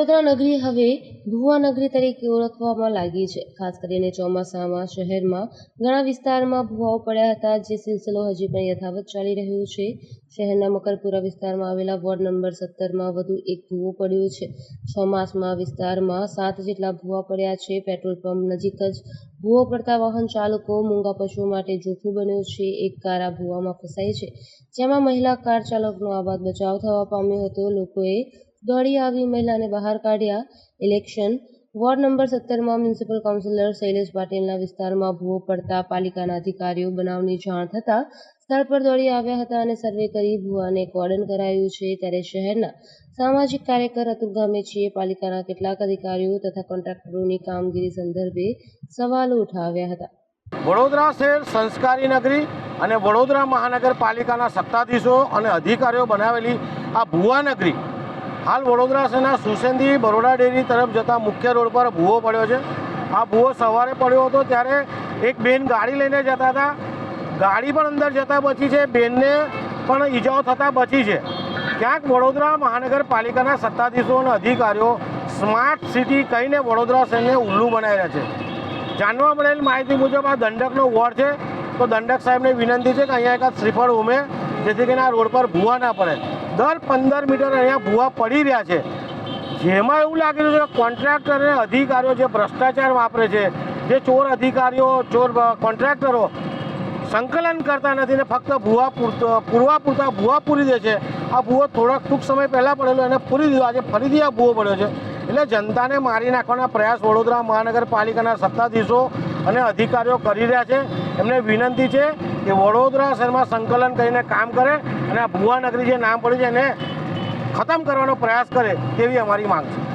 વડોદરા નગરી હવે ભુવા નગરી તરીકે ઓળખવામાં લાગી છે. ખાસ કરીને ચોમાસામાં શહેરમાં ઘણા વિસ્તારમાં ભુવાઓ પડ્યા હતા, જે સિલસિલો હજી પણ યથાવત ચાલી રહ્યો છે. શહેરના મકરપુરા વિસ્તારમાં આવેલા વોર્ડ નંબર સત્તરમાં વધુ એક ભૂવો પડ્યો છે. છ વિસ્તારમાં સાત જેટલા ભૂવા પડ્યા છે. પેટ્રોલ પંપ નજીક જ ભૂવો પડતા વાહન ચાલકો મૂંગા પશુઓ માટે જોખમી બન્યો છે. એક કાર આ ભૂવામાં ફસાઈ છે, જેમાં મહિલા કાર ચાલકનો આબાદ બચાવ થવા પામ્યો હતો. લોકોએ દોડી આવી મહિલાને બહાર કાઢ્યા. ઇલેક્શન વોર્ડ નંબર સત્તરમાં મ્યુનિસિપલ કાઉન્સિલર શૈલેષ પાટીલના વિસ્તારમાં ભૂવો પડતા પાલિકાના અધિકારીઓ બનાવની જાણ થતાં સ્થળ પર દોડી આવ્યા હતા અને સર્વે કરી ભૂવાને કોર્ડન કરાયું છે ત્યારે શહેરના સામાજિક કાર્યકર અતુલ ગામેચીએ પાલિકાના કેટલાક અધિકારીઓ તથા કોન્ટ્રાક્ટરોની કામગીરી સંદર્ભે સવાલો ઉઠાવ્યા હતા. વડોદરા શહેર સંસ્કારી નગરી અને વડોદરા મહાનગરપાલિકાના સત્તાધીશો અને અધિકારીઓ બનાવેલી આ ભુવા નગરી હાલ વડોદરા શહેરના સુસેન્દી બરોડા ડેરી તરફ જતા મુખ્ય રોડ પર ભૂવો પડ્યો છે. આ ભૂવો સવારે પડ્યો હતો ત્યારે એક બેન ગાડી લઈને જતા હતા. ગાડી પણ અંદર જતાં બચી છે, બેનને પણ ઈજાઓ થતાં બચી છે. ક્યાંક વડોદરા મહાનગરપાલિકાના સત્તાધીશો અને અધિકારીઓ સ્માર્ટ સિટી કહીને વડોદરા શહેરને ઉલ્લુ બનાવી રહ્યા છે. જાણવા મળેલ માહિતી મુજબ આ દંડકનો વોર્ડ છે. તો દંડક સાહેબને વિનંતી છે કે અહીંયા એકાદ શ્રીફળ ઉમે, જેથી કરીને આ રોડ પર ભૂવા ના પડે. દર પંદર મીટર અહીંયા ભૂવા પડી રહ્યા છે. જેમાં એવું લાગી રહ્યું છે કે કોન્ટ્રાક્ટર અને અધિકારીઓ જે ભ્રષ્ટાચાર વાપરે છે, જે ચોર અધિકારીઓ, ચોર કોન્ટ્રાક્ટરો સંકલન કરતા નથી ને ફક્ત ભૂવા પૂરવા પૂરતા ભૂવા પૂરી દે છે. આ ભૂવો થોડાક ટૂંક સમય પહેલાં પડેલો, એને પૂરી દીધો. આજે ફરીથી આ ભૂવો પડ્યો છે. એટલે જનતાને મારી નાખવાના પ્રયાસ વડોદરા મહાનગરપાલિકાના સત્તાધીશો અને અધિકારીઓ કરી રહ્યા છે. એમને વિનંતી છે કે વડોદરા શહેરમાં સંકલન કરીને કામ કરે. અને આ ભુવાનગરી જે નામ પડ્યું છે એને ખતમ કરવાનો પ્રયાસ કરે તેવી અમારી માંગ છે.